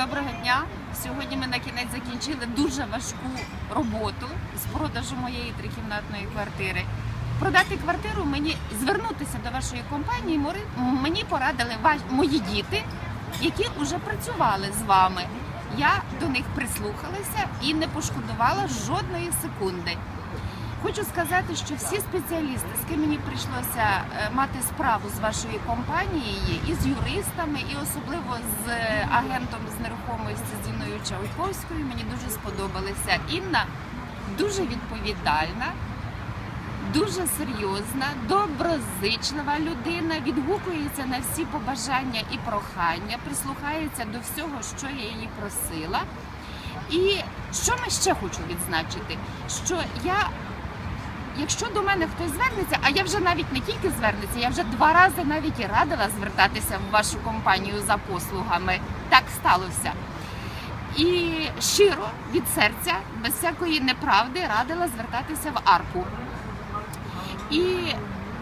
Доброго дня. Сьогодні ми на кінець закінчили дуже важку роботу з продажу моєї трикімнатної квартири. Продати квартиру мені звернутися до вашої компанії. Мені порадили мої діти, які вже працювали з вами. Я до них прислухалася і не пошкодувала жодної секунди. Хочу сказати, що всі спеціалісти, з ким мені прийшлося е, мати справу з вашою компанією, і з юристами, і особливо з е, агентом з нерухомості з Інною Чайковською, мені дуже сподобалися. Інна дуже відповідальна, дуже серйозна, доброзичлива людина, відгукується на всі побажання і прохання, прислухається до всього, що я її просила. І що ми ще хочу відзначити, що я Якщо до мене хтось звернеться, а я вже навіть не тільки звернеться, я вже два рази навіть і радила звертатися в вашу компанію за послугами. Так сталося. І щиро від серця, без всякої неправди, радила звертатися в арку. І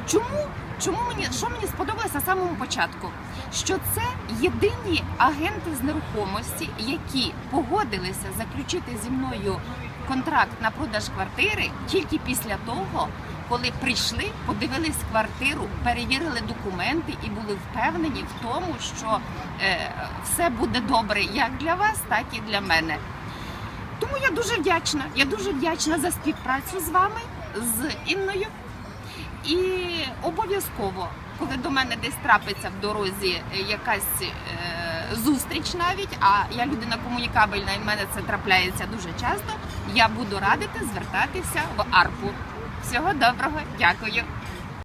чому, чому мені що мені сподобалося самому початку? Що це єдині агенти з нерухомості, які погодилися заключити зі мною контракт на продаж квартири тільки після того, коли прийшли, подивились квартиру, перевірили документи і були впевнені в тому, що е, все буде добре як для вас, так і для мене. Тому я дуже вдячна. Я дуже вдячна за співпрацю з вами, з Інною. І обов'язково, коли до мене десь трапиться в дорозі е, якась е, зустріч навіть, а я людина комунікабельна, і в мене це трапляється дуже часто, я буду радити звертатися в арпу. Всього доброго, дякую.